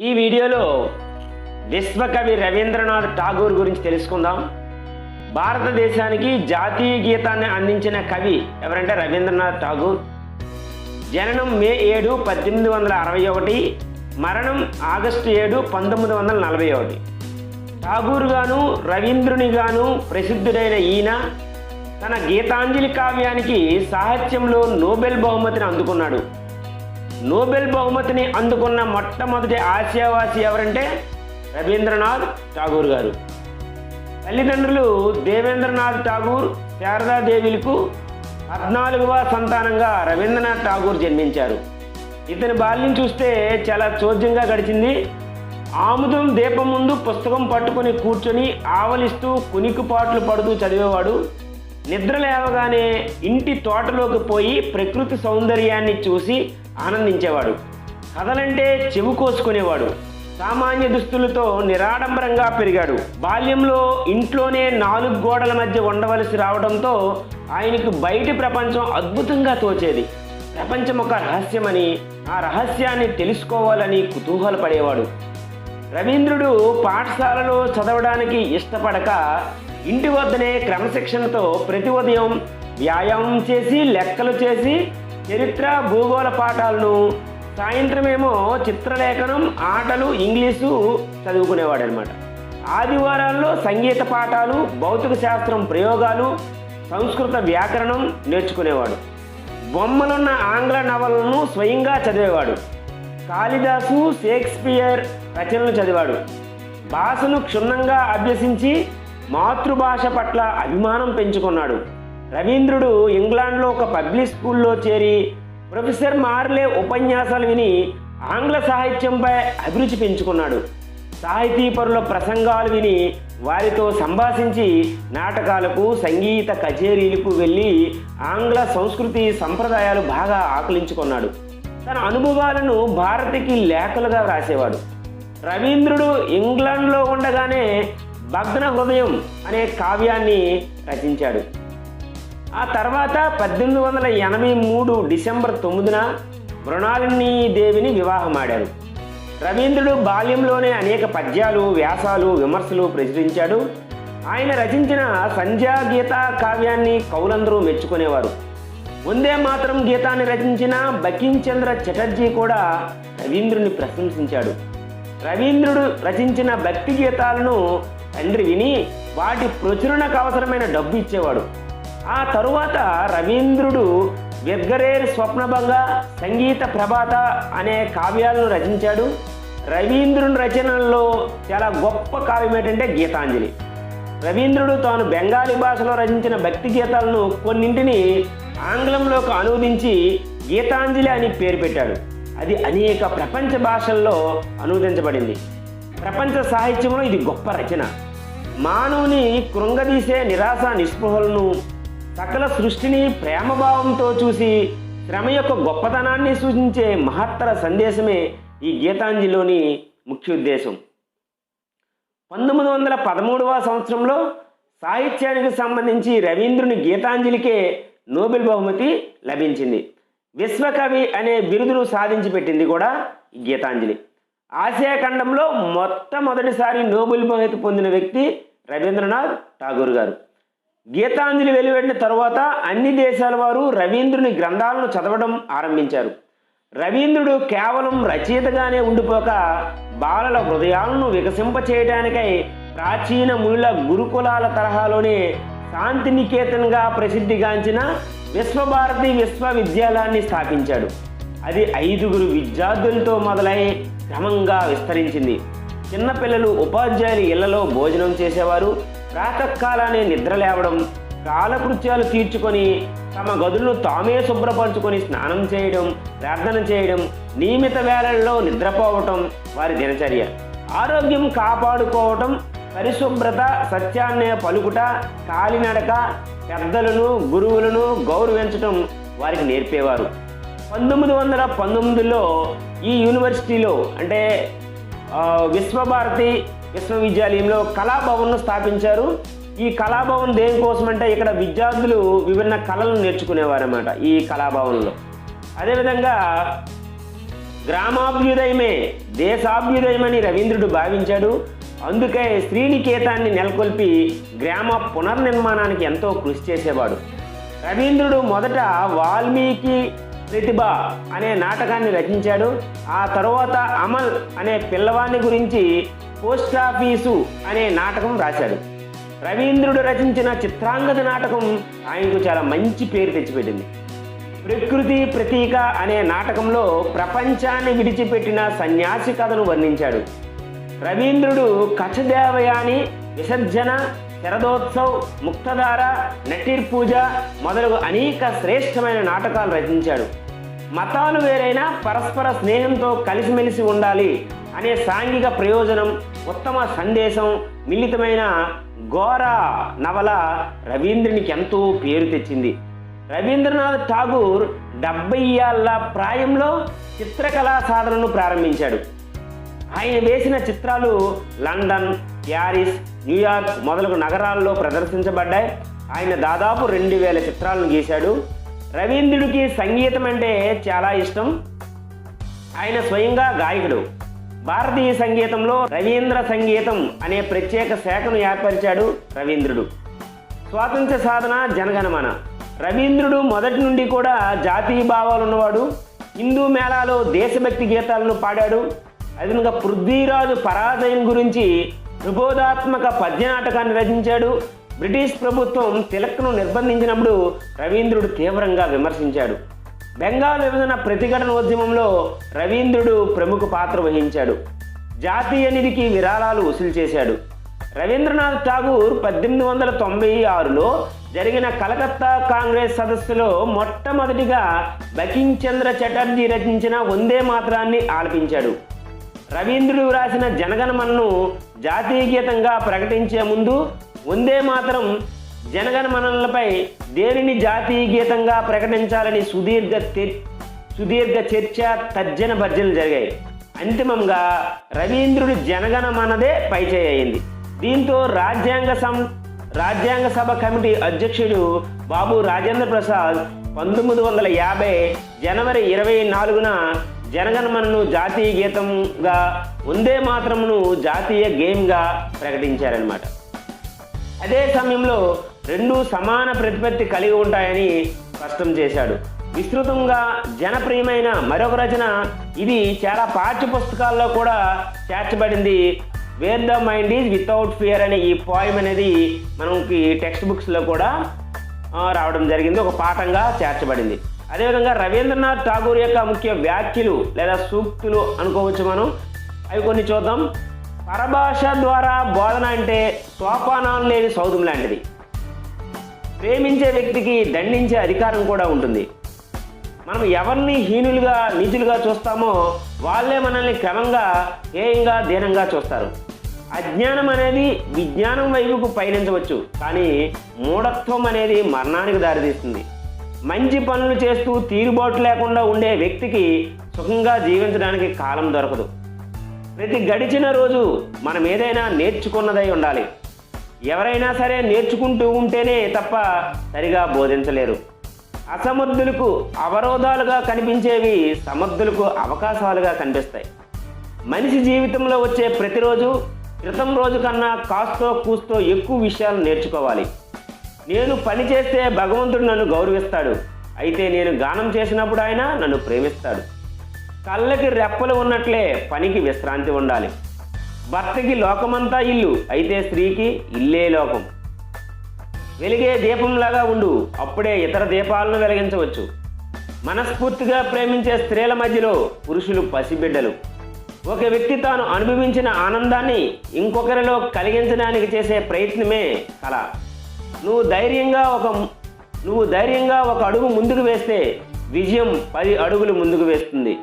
ఈ వీడియోలో విశ్వకవి రవీంద్రనాథ్ ఠాగూర్ గురించి తెలుసుకుందాం. భారతదేశానికి జాతీయ గీతాన్ని అందించిన కవి ఎవరంటే రవీంద్రనాథ్ ఠాగూర్. జననం మే ఏడు పద్దెనిమిది వందల అరవై ఒకటి మరణం ఆగస్టు ఏడు పంతొమ్మిది వందల నలభై ఒకటి. ఠాగూర్ గాను రవీంద్రుని గాను ప్రసిద్ధుడైన ఈయన తన గీతాంజలి కావ్యానికి సాహిత్యంలో నోబెల్ బహుమతిని అందుకున్నాడు. నోబెల్ బహుమతిని అందుకున్న మొట్టమొదటి ఆసియావాసి ఎవరంటే రవీంద్రనాథ్ ఠాగూర్ గారు. తల్లిదండ్రులు దేవేంద్రనాథ్ ఠాగూర్ శారదాదేవిలకు పద్నాలుగవ సంతానంగా రవీంద్రనాథ్ ఠాగూర్ జన్మించారు. ఇతని బాల్యం చూస్తే చాలా చోద్యంగా గడిచింది. ఆముదం దీపం ముందు పుస్తకం పట్టుకొని కూర్చొని ఆవలిస్తూ కునికిపాట్లు పడుతూ చదివేవాడు. నిద్ర లేవగానే ఇంటి తోటలోకి పోయి ప్రకృతి సౌందర్యాన్ని చూసి ఆనందించేవాడు. కథలంటే చెవి కోసుకునేవాడు. సామాన్య దుస్తులతో నిరాడంబరంగా పెరిగాడు. బాల్యంలో ఇంట్లోనే నాలుగు గోడల మధ్య ఉండవలసి రావడంతో ఆయనకు బయటి ప్రపంచం అద్భుతంగా తోచేది. ప్రపంచం ఒక రహస్యమని ఆ రహస్యాన్ని తెలుసుకోవాలని కుతూహలపడేవాడు. రవీంద్రుడు పాఠశాలలో చదవడానికి ఇష్టపడక ఇంటి వద్దనే క్రమశిక్షణతో ప్రతి ఉదయం వ్యాయామం చేసి లెక్కలు చేసి చరిత్ర భూగోళ పాఠాలను సాయంత్రమేమో చిత్రలేఖనం ఆటలు ఇంగ్లీషు చదువుకునేవాడు అనమాట ఆదివారాల్లో సంగీత పాఠాలు భౌతిక శాస్త్రం ప్రయోగాలు సంస్కృత వ్యాకరణం నేర్చుకునేవాడు. బొమ్మలున్న ఆంగ్ల నవలను స్వయంగా చదివేవాడు. కాళిదాసు షేక్స్పియర్ రచనలు చదివాడు. భాషను క్షుణ్ణంగా అభ్యసించి మాతృభాష పట్ల అభిమానం పెంచుకున్నాడు. రవీంద్రుడు ఇంగ్లాండ్లో ఒక పబ్లిక్ స్కూల్లో చేరి ప్రొఫెసర్ మార్లే ఉపన్యాసాలు విని ఆంగ్ల సాహిత్యంపై అభిరుచి పెంచుకున్నాడు. సాహితీపరుల ప్రసంగాలు విని వారితో సంభాషించి నాటకాలకు సంగీత కచేరీలకు వెళ్ళి ఆంగ్ల సంస్కృతి సంప్రదాయాలు బాగా ఆకలించుకున్నాడు. తన అనుభవాలను భారతికి లేఖలుగా వ్రాసేవాడు. రవీంద్రుడు ఇంగ్లాండ్లో ఉండగానే భగ్న హృదయం అనే కావ్యాన్ని రచించాడు. ఆ తర్వాత పద్దెనిమిది వందల ఎనభై మూడు డిసెంబర్ తొమ్మిదిన మృణాలిని దేవిని వివాహమాడారు. రవీంద్రుడు బాల్యంలోనే అనేక పద్యాలు వ్యాసాలు విమర్శలు ప్రచురించాడు. ఆయన రచించిన సంధ్యా గీత కావ్యాన్ని కవులందరూ మెచ్చుకునేవారు. వందే మాత్రం గీతాన్ని రచించిన బకించంద్ర చటర్జీ కూడా రవీంద్రుని ప్రశంసించాడు. రవీంద్రుడు రచించిన భక్తి గీతాలను తండ్రి విని వాటి ప్రచురణకు అవసరమైన డబ్బు ఇచ్చేవాడు. ఆ తరువాత రవీంద్రుడు విర్గరేర్ స్వప్నభంగ సంగీత ప్రభాత అనే కావ్యాలను రచించాడు. రవీంద్రుని రచనల్లో చాలా గొప్ప కావ్యం ఏంటంటే గీతాంజలి. రవీంద్రుడు తాను బెంగాలీ భాషలో రచించిన భక్తి గీతాలను కొన్నింటిని ఆంగ్లంలోకి అనువదించి గీతాంజలి అని పేరు పెట్టాడు. అది అనేక ప్రపంచ భాషల్లో అనువదించబడింది. ప్రపంచ సాహిత్యంలో ఇది గొప్ప రచన. మానవుని కృంగదీసే నిరాశ నిస్పృహలను సకల సృష్టిని ప్రేమభావంతో చూసి శ్రమ యొక్క గొప్పతనాన్ని సూచించే మహత్తర సందేశమే ఈ గీతాంజలిలోని ముఖ్య ఉద్దేశం పంతొమ్మిది వందల పదమూడవ సంవత్సరంలో సాహిత్యానికి సంబంధించి రవీంద్రుని గీతాంజలికే నోబెల్ బహుమతి లభించింది. విశ్వకవి అనే బిరుదును సాధించి పెట్టింది కూడా గీతాంజలి. ఆసియా ఖండంలో మొట్టమొదటిసారి నోబెల్ బహుమతి పొందిన వ్యక్తి రవీంద్రనాథ్ ఠాగూర్ గారు. గీతాంజలి వెలువడిన తరువాత అన్ని దేశాల వారు రవీంద్రుని గ్రంథాలను చదవడం ఆరంభించారు. రవీంద్రుడు కేవలం రచయితగానే ఉండిపోక బాలల హృదయాలను వికసింపచేయడానికై ప్రాచీన మునుల గురుకులాల తరహాలోనే శాంతినికేతన్గా ప్రసిద్ధిగాంచిన విశ్వభారతి విశ్వవిద్యాలయాన్ని స్థాపించాడు. అది ఐదుగురు విద్యార్థులతో మొదలై క్రమంగా విస్తరించింది. చిన్నపిల్లలు ఉపాధ్యాయులు ఇళ్ళలో భోజనం చేసేవారు. ప్రాతకాలానే నిద్ర లేవడం కాలకృత్యాలు తీర్చుకొని తమ గదులను తామే శుభ్రపరచుకొని స్నానం చేయడం ప్రార్థన చేయడం నియమిత వేళల్లో నిద్రపోవటం వారి దినచర్య. ఆరోగ్యం కాపాడుకోవటం పరిశుభ్రత సత్యాన్నే పలుకుట కాలినడక పెద్దలను గురువులను గౌరవించటం వారికి నేర్పేవారు. పంతొమ్మిది వందల పంతొమ్మిదిలో ఈ యూనివర్సిటీలో అంటే విశ్వభారతి విశ్వవిద్యాలయంలో కళాభవన్ను స్థాపించారు. ఈ కళాభవన్ దేనికోసం అంటే ఇక్కడ విద్యార్థులు విభిన్న కళలను నేర్చుకునేవారన్నమాట ఈ కళాభవన్లో. అదేవిధంగా గ్రామాభ్యుదయమే దేశాభ్యుదయమని రవీంద్రుడు భావించాడు. అందుకే శ్రీనికేతాన్ని నెలకొల్పి గ్రామ పునర్నిర్మాణానికి ఎంతో కృషి చేసేవాడు. రవీంద్రుడు మొదట వాల్మీకి ప్రతిభ అనే నాటకాన్ని రచించాడు. ఆ తరువాత అమల్ అనే పిల్లవాడిని గురించి పోస్ట్ ఆఫీసు అనే నాటకం రాశాడు. రవీంద్రుడు రచించిన చిత్రాంగద నాటకం ఆయనకు చాలా మంచి పేరు తెచ్చిపెట్టింది. ప్రకృతి ప్రతీక అనే నాటకంలో ప్రపంచాన్ని విడిచిపెట్టిన సన్యాసి కథను వర్ణించాడు. రవీంద్రుడు కచదేవయాని విసర్జన శరదోత్సవ్ ముక్తధార నటీర్ పూజ మొదలగు అనేక శ్రేష్టమైన నాటకాలు రచించాడు. మతాలు వేరైనా పరస్పర స్నేహంతో కలిసిమెలిసి ఉండాలి అనే సాంఘిక ప్రయోజనం ఉత్తమ సందేశం మిళితమైన ఘోర నవల రవీంద్రునికి ఎంతో పేరు తెచ్చింది. రవీంద్రనాథ్ ఠాగూర్ డెబ్బై ఏళ్ళ ప్రాయంలో చిత్రకళా సాధనను ప్రారంభించాడు. ఆయన వేసిన చిత్రాలు లండన్ ప్యారిస్ న్యూయార్క్ మొదలగు నగరాల్లో ప్రదర్శించబడ్డాయి. ఆయన దాదాపు రెండు వేల చిత్రాలను గీశాడు. రవీంద్రుడికి సంగీతం అంటే చాలా ఇష్టం. ఆయన స్వయంగా గాయకుడు. భారతీయ సంగీతంలో రవీంద్ర సంగీతం అనే ప్రత్యేక శాఖను ఏర్పరిచాడు రవీంద్రుడు. స్వాతంత్ర సాధన జనగణమన. రవీంద్రుడు మొదటి నుండి కూడా జాతీయ భావాలు ఉన్నవాడు హిందూ మేళాలో దేశభక్తి గీతాలను పాడాడు. అదనంగా పృథ్వీరాజు పరాజయం గురించి ప్రబోధాత్మక పద్య నాటకాన్ని రచించాడు. బ్రిటిష్ ప్రభుత్వం తిలక్ను నిర్బంధించినప్పుడు రవీంద్రుడు తీవ్రంగా విమర్శించాడు. బెంగాల్ విభజన ప్రతిఘటన ఉద్యమంలో రవీంద్రుడు ప్రముఖ పాత్ర వహించాడు. జాతీయ నిధికి విరాళాలు వసూలు చేశాడు. రవీంద్రనాథ్ ఠాగూర్ పద్దెనిమిది వందల తొంభై ఆరులో జరిగిన కలకత్తా కాంగ్రెస్ సదస్సులో మొట్టమొదటిగా బకించంద్ర చటర్జీ రచించిన వందే మాత్రాన్ని ఆలపించాడు. రవీంద్రుడు రాసిన జనగణమనను జాతీయ గీతంగా ప్రకటించే ముందు వందే మాత్రం జనగణమనలపై దేనిని జాతీయ గీతంగా ప్రకటించాలని సుదీర్ఘ సుదీర్ఘ చర్చ తర్జన భర్జనలు జరిగాయి. అంతిమంగా రవీంద్రుడి జనగణమనదే పైచేయి అయింది దీంతో రాజ్యాంగ సం రాజ్యాంగ సభ కమిటీ అధ్యక్షుడు బాబు రాజేంద్ర ప్రసాద్ పంతొమ్మిది వందల యాభై జనవరి ఇరవై నాలుగున జనగణమనను జాతీయ గీతంగా ఉందే మాత్రమును జాతీయ గేమ్గా ప్రకటించారనమాట అదే సమయంలో రెండు సమాన ప్రతిపత్తి కలిగి ఉంటాయని స్పష్టం చేశాడు. విస్తృతంగా జనప్రియమైన మరొక రచన ఇది చాలా పాఠ్య పుస్తకాల్లో కూడా చేర్చబడింది. Where the mind is without fear అనే ఈ పాయం అనేది మనకి టెక్స్ట్ బుక్స్లో కూడా రావడం జరిగింది. ఒక పాఠంగా చేర్చబడింది. అదేవిధంగా రవీంద్రనాథ్ ఠాగూర్ యొక్క ముఖ్య వ్యాఖ్యలు లేదా సూక్తులు అనుకోవచ్చు మనం. అవి కొన్ని చూద్దాం. పరభాష ద్వారా బోధన అంటే సోపానాలు లేని సౌధం లాంటిది. ప్రేమించే వ్యక్తికి దండించే అధికారం కూడా ఉంటుంది. మనం ఎవరిని హీనులుగా నీచులుగా చూస్తామో వాళ్ళే మనల్ని క్రమంగా హేయంగా దీనంగా చూస్తారు. అజ్ఞానం అనేది విజ్ఞానం వైపుకు పయనించవచ్చు. కానీ మూఢత్వం అనేది మరణానికి దారితీస్తుంది. మంచి పనులు చేస్తూ తీరుబాటు లేకుండా ఉండే వ్యక్తికి సుఖంగా జీవించడానికి కాలం దొరకదు. ప్రతి గడిచిన రోజు మనం ఏదైనా నేర్చుకున్నదై ఉండాలి. ఎవరైనా సరే నేర్చుకుంటూ ఉంటేనే తప్ప సరిగా బోధించలేరు. అసమర్థులకు అవరోధాలుగా కనిపించేవి సమర్థులకు అవకాశాలుగా కనిపిస్తాయి. మనిషి జీవితంలో వచ్చే ప్రతిరోజు క్రితం రోజు కన్నా కాస్తో కూస్తో ఎక్కువ విషయాలు నేర్చుకోవాలి. నేను పని చేస్తే భగవంతుడు నన్ను గౌరవిస్తాడు. అయితే నేను గానం చేసినప్పుడు ఆయన నన్ను ప్రేమిస్తాడు. కళ్ళకి రెప్పలు ఉన్నట్లే పనికి విశ్రాంతి ఉండాలి. భర్తకి లోకమంతా ఇల్లు అయితే స్త్రీకి ఇల్లే లోకం. వెలిగే దీపంలాగా ఉండు అప్పుడే ఇతర దీపాలను వెలిగించవచ్చు. మనస్ఫూర్తిగా ప్రేమించే స్త్రీల మధ్యలో పురుషులు పసిబిడ్డలు. ఒక వ్యక్తి తాను అనుభవించిన ఆనందాన్ని ఇంకొకరిలో కలిగించడానికి చేసే ప్రయత్నమే కళ. నువ్వు ధైర్యంగా ఒక నువ్వు ధైర్యంగా ఒక అడుగు ముందుకు వేస్తే విజయం పది అడుగులు ముందుకు వేస్తుంది.